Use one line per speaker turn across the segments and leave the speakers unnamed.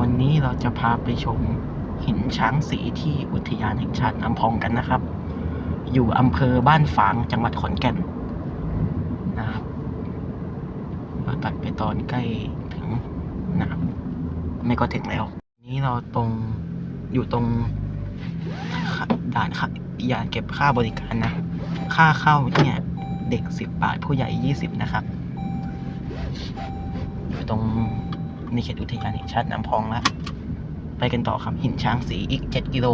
วันนี้เราจะพาไปชมหินช้างสีที่อุทยานแห่งชาติน้ำพองกันนะครับ อยู่อำเภอบ้านฝางจังหวัดขอนแก่นนะครับเราตัดไปตอนใกล้ถึงนะครับไม่ก็ถึงแล้ว นี้เราตรงอยู่ตรงด่านค่ะย่าเก็บค่าบริการนะ ค่าเข้าเนี่ยเด็กสิบบาทผู้ใหญ่ยี่สิบนะครับ อยู่ตรง ในเขตอุทยานแห่งชาติน้ำพองแล้วไปกันต่อครับหินช้างสีอีกเจ็ดกิโล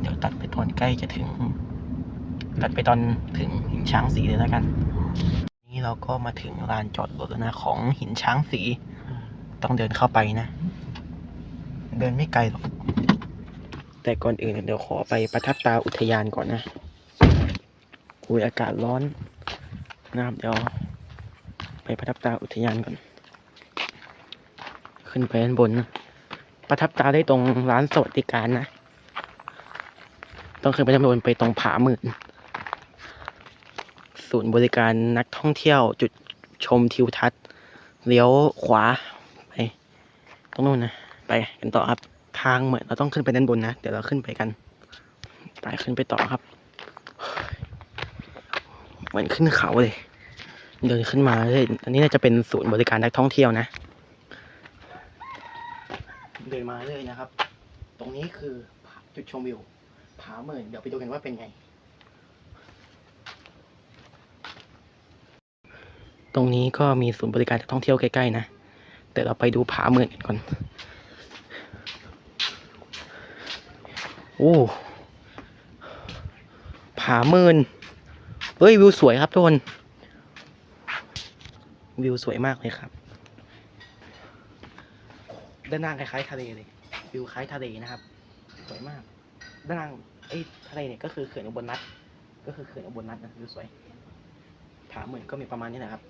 เดี๋ยวตัดไปตอนใกล้จะถึง ตัดไปตอนถึงหินช้างสีเลยแล้วกัน นี่เราก็มาถึงลานจอดรถแล้วนะของหินช้างสี ต้องเดินเข้าไปนะ เดินไม่ไกลหรอก แต่ก่อนอื่นเดี๋ยวขอไปประทับตาอุทยานก่อนนะอุ้ยอากาศร้อนนะครับเดี๋ยวไปประทับตาอุทยานก่อน ขึ้นไปด้านบนนะ ประทับตาได้ตรงร้านสวัสดิการนะ ต้องขึ้นไปด้านบนไปตรงผาหมื่น ศูนย์บริการนักท่องเที่ยวจุดชมทิวทัศน์ เลี้ยวขวาไป ตรงนู้นนะ ไปกันต่อครับ ทางเหมือนเราต้องขึ้นไปด้านบนนะ เดี๋ยวเราขึ้นไปกัน ไปขึ้นไปต่อครับ เหมือนขึ้นเขาเลย เดินขึ้นมาเลยอันนี้น่าจะเป็นศูนย์บริการนักท่องเที่ยวนะ เดินมาเลยนะครับ ตรงนี้คือจุดชมวิวผาเมินเดี๋ยวไปดูกันว่าเป็นไง ตรงนี้ก็มีศูนย์บริการนักท่องเที่ยวใกล้ๆนะแต่เราไปดูผาเมินกันก่อนโอ้ผาเมินเฮ้ยวิวสวยครับทุกคนวิวสวยมากเลยครับ ด้านล่างคล้ายๆทะเลเลยวิวคล้ายทะเลนะครับสวยมากด้านล่างไอ้ทะเลเนี่ยก็คือเขื่อนอุบลรัตน์ก็คือเขื่อนอุบลรัตน์นะวิวสวยผาเหมือนก็มีประมาณนี้แหละครับ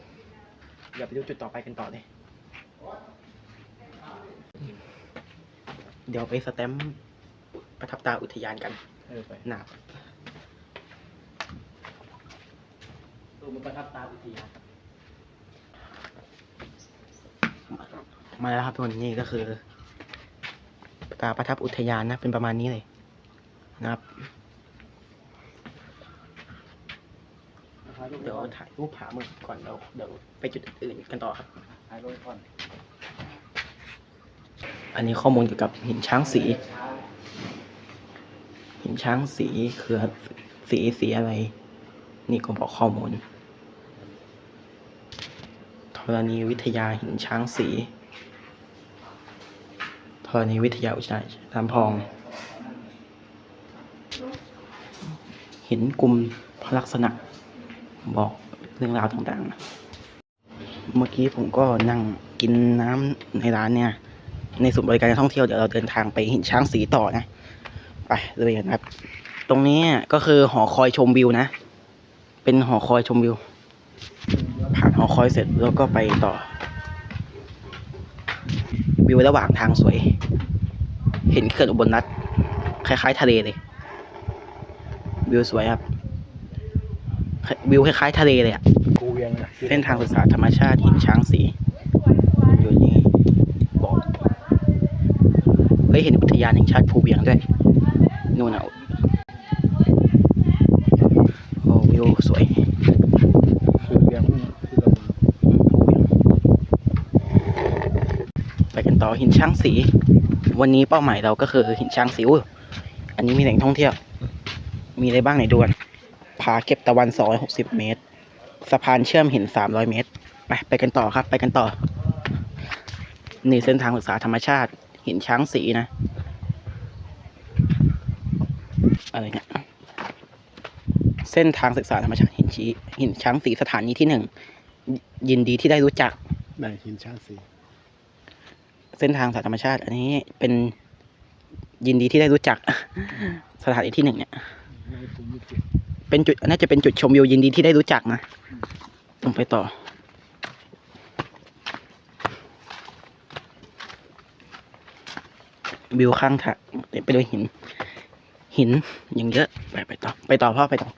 เดี๋ยวไปดูจุดต่อไปกันต่อเลยเดี๋ยวไปสแตมป์ประทับตาอุทยานกัน
เออไป
นะครับดูมันประทับตาอุทยาน มาแล้วครับทุกคนนี่ก็คือตาประทับอุทยานนะ เป็นประมาณนี้เลยนะครับเดี๋ยวถ่ายรูปผาหมึกก่อนเดี๋ยวเดี๋ยวไปจุดอื่นกันต่อครับ
ถ่ายรูปก่อน
อันนี้ข้อมูลเกี่ยวกับหินช้างสี หินช้างสีคือสีสีอะไร นี่ก็บอกข้อมูลธรณีวิทยาหินช้างสี ธรณีวิทยาอุทยานลำพอง หินกลุ่มลักษณะ บอกเรื่องราวต่างๆ เมื่อกี้ผมก็นั่งกินน้ำในร้านเนี่ย ในศูนย์บริการท่องเที่ยวเดี๋ยวเราเดินทางไปหินช้างสีต่อนะ ไปเลยกันครับ ตรงนี้ก็คือหอคอยชมวิวนะ เป็นหอคอยชมวิว ผ่านหอคอยเสร็จแล้วก็ไปต่อ วิวระหว่างทางสวย เห็นเขื่อนอุบลรัตน์คล้ายๆ ทะเลเลย วิวสวยครับ วิวคล้ายๆ ทะเลเลยอะ
กูเวียงนะ
เส้นทางศึกษาธรรมชาติหินช้างสีอยู่นี่บอกเฮ้ยเห็นอุทยานแห่งชาติภูเวียงด้วยนู่นอะโอ้วิวสวย
คือเวียงคือเรา
อืมภูเวียงไปกันต่อ หินช้างสี วันนี้เป้าหมายเราก็คือหินช้างสีออันนี้มีแหล่งท่องเที่ยว มีอะไรบ้างไหนดูกันผาเก็บตะวัน260เมตร สะพานเชื่อมหิน300เมตร ไปไปกันต่อครับ ไปกันต่อ นี่เส้นทางศึกษาธรรมชาติ หินช้างสีนะ อะไรเนี่ย เส้นทางศึกษาธรรมชาติหินชีหินช้างสีสถานีที่หนึ่ง ยินดีที่ได้รู้จัก
ได้หินช้างสี
เส้นทางสายธรรมชาติ อันนี้เป็นยินดีที่ได้รู้จักสถานีที่หนึ่งเนี่ยเป็นจุดน่าจะเป็นจุดชมวิวยินดีที่ได้รู้จักนะต้องไปต่อ วิวข้างทางเต็มไปด้วยหิน หินอย่างเยอะไปไปต่อ ไปต่อพ่อไปต่อ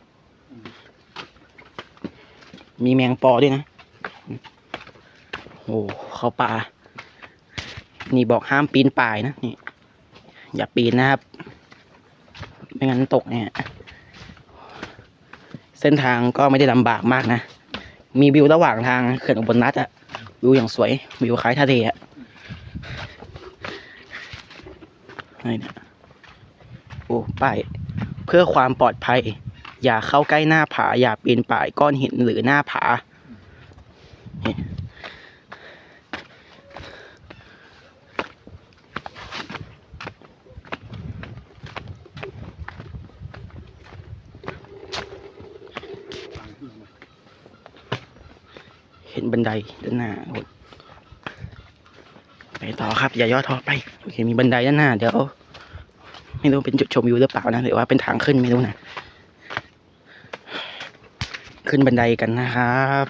มีแมงปอด้วยนะโอ้เข้าป่า นี่บอกห้ามปีนป่ายนะนี่อย่าปีนนะครับ ไม่งั้นตกเนี่ย เส้นทางก็ไม่ได้ลำบากมากนะ มีวิวระหว่างทางเขื่อนอุบลรัตน์อะวิวอย่างสวย วิวคล้ายทะเลอะนี่นะโอ้ป้ายเพื่อความปลอดภัย อย่าเข้าใกล้หน้าผา อย่าปีนป่ายก้อนหินหรือหน้าผานี่
ทางขึ้นมา
เห็ นบันไดด้านหน้าไปต่อครับ อย่าย่อท้อไปโอเคมีบันไดด้านหน้า เดี๋ยว ไม่รู้เป็นจุดชมวิวหรือเปล่านะหรือว่าเป็นทางขึ้นไม่รู้นะขึ้นบันไดกันนะครับ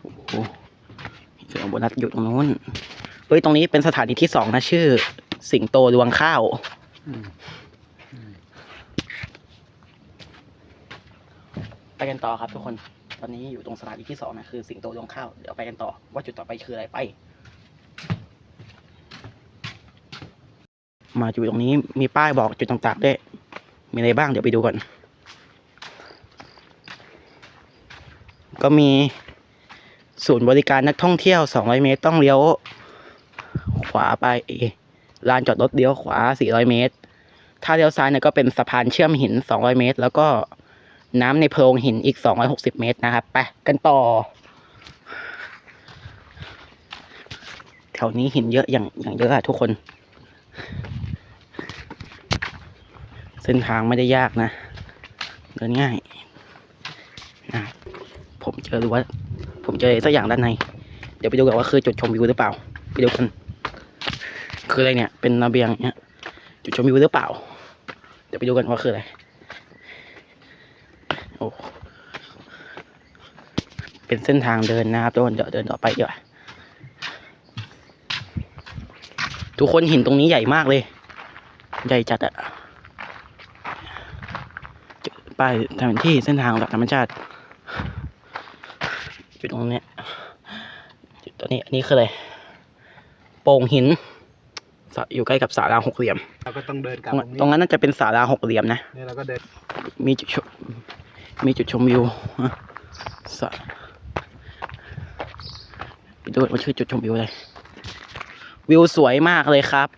โอ้โหเสือโบนัสอยู่ตรงนู้น เฮ้ย ตรงนี้เป็นสถานีที่สองนะ ชื่อ สิงโตดวงข้าว
อืม
ไปกันต่อครับทุกคน ตอนนี้อยู่ตรงสถานีที่สองนะคือสิงโตดวงข้าว เดี๋ยวไปกันต่อ ว่าจุดต่อไปคืออะไรไป มาอยู่ตรงนี้มีป้ายบอกจุดต่างๆด้วย มีอะไรบ้างเดี๋ยวไปดูก่อน ก็มีศูนย์บริการนักท่องเที่ยว 200 เมตรต้องเลี้ยว ขวาไป ลานจอดรถเลี้ยวขวา 400 เมตร ถ้าเลี้ยวซ้ายเนี่ยก็เป็นสะพานเชื่อมหิน 200 เมตร แล้วก็ น้ำในโพรงหินอีก 260 เมตรนะครับ ไปกันต่อ แถวนี้หินเยอะอย่างอย่างเยอะอะทุกคน เส้นทางไม่ได้ยากนะ เดินง่ายนะผมเจอหรือว่า ผมเจอสักอย่างด้านใน เดี๋ยวไปดูกันว่าคือจุดชมวิวหรือเปล่า ไปดูกัน คืออะไรเนี่ย เป็นระเบียงเนี่ย จุดชมวิวหรือเปล่า เดี๋ยวไปดูกันว่าคืออะไร อ้เป็นเส้นทางเดินนะครับทุกคนเดี๋ยวเดินต่อไปดีกว่าทุกคนหินตรงนี้ใหญ่มากเลย ใหญ่จัดอะจุดป้ายแผนที่เส้นทางหลักธรรมชาติจุดตรงเนี้ยจุดตัวนี้อันนี้คืออะไรโป่งหินสะอยู่ใกล้กับศาลาหกเหลี่ยม
เราก็ต้องเดินก
ต
ลั
ร
บ
ง
ตรงนี้
ตรงนั้นน่าจะเป็นศาลาหกเหลี่ยมนะ
นี่เราก็เดิน
มีจุดช มีจุดชมวิวสะไปดูว่าชื่อจุดชมวิวอะไรวิวสวยมากเลยครับ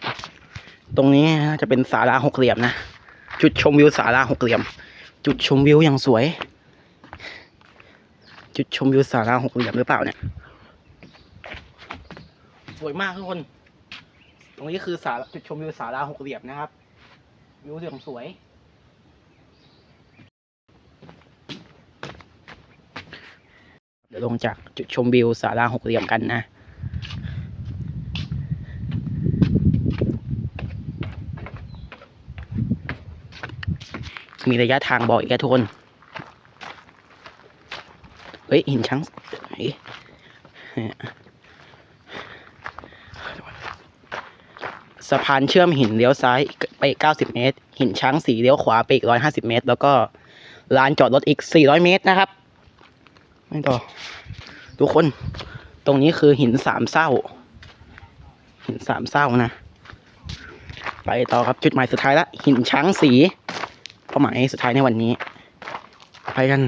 ตรงนี้จะเป็นศาลาหกเหลี่ยมนะ จุดชมวิวศาลาหกเหลี่ยม จุดชมวิวอย่างสวย จุดชมวิวศาลาหกเหลี่ยมหรือเปล่าเนี่ย สวยมากทุกคน ตรงนี้คือศาลาจุดชมวิวศาลาหกเหลี่ยมนะครับ วิวอย่างสวย ดี๋ยวลงจากจุดชมวิวศาลาหกเหลี่ยมกันนะ มีระยะทางบอกอีกแล้วทุกคน เฮ้ยหินช้างเฮ้ยสะพานเชื่อมหินเลี้ยวซ้ายไป 90 เมตร หินช้างสีเลี้ยวขวาไปอีก 150 เมตร แล้วก็ลานจอดรถอีก 400 เมตรนะครับ ไม่ต่อ ทุกคน ตรงนี้คือหินสามเศร้า หินสามเศร้านะ ไปต่อครับจุดหมายสุดท้ายละหินช้างสีเป้าหมายสุดท้ายในวันนี้ ไปกัน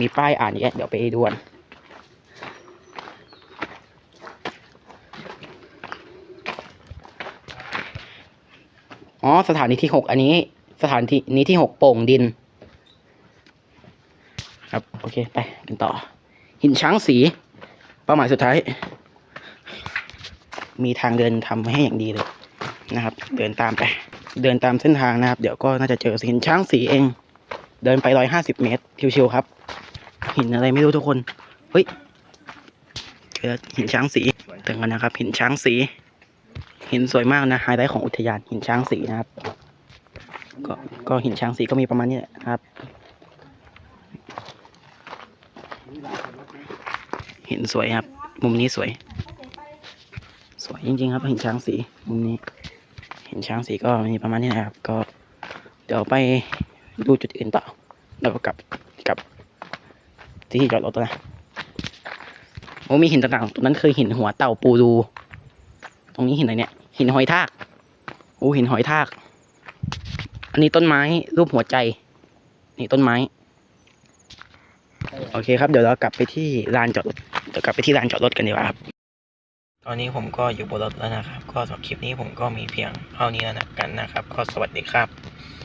มีป้ายอ่านเยอะเดี๋ยวไปดูกันอ๋อสถานีที่หกอันนี้ สถานีนี้ที่หกโป่งดิน ครับ โอเค ไปกันต่อ หินช้างสี เป้าหมายสุดท้าย มีทางเดินทำให้อย่างดีเลยนะครับ เดินตามไป เดินตามเส้นทางนะครับ เดี๋ยวก็น่าจะเจอหินช้างสีเอง เดินไปร้อยห้าสิบเมตร ชิวๆครับ หินอะไรไม่รู้ทุกคน เฮ้ยเจอหินช้างสีถึงกันนะครับ หินช้างสี หินสวยมากนะไฮไลท์ของอุทยานหินช้างสีนะครับ ก็ก็หินช้างสีก็มีประมาณนี้แหละครับ เห็นสวยครับ มุมนี้สวย สวยจริงๆครับ เห็นช้างสีมุมนี้ เห็นช้างสีก็มีประมาณนี้นะครับ ก็เดี๋ยวไปดูจุดอื่นต่อ แล้วก็กลับกลับ ที่จอดรถนะโอ้มีหินต่างๆตรงนั้นเคยหินหัวเต่าปูดู ตรงนี้หินอะไรเนี่ย หินหอยทากโอ้หินหอยทาก อันนี้ต้นไม้รูปหัวใจ นี่ต้นไม้ โอเคครับ เดี๋ยวเรากลับไปที่ลานจอดรถ เดี๋ยวกลับไปที่ลานจอดรถกันดีกว่าครับ ตอนนี้ผมก็อยู่บนรถแล้วนะครับ ก็สำหรับคลิปนี้ผมก็มีเพียงเท่านี้แล้วนะกันนะครับ ก็สวัสดีครับ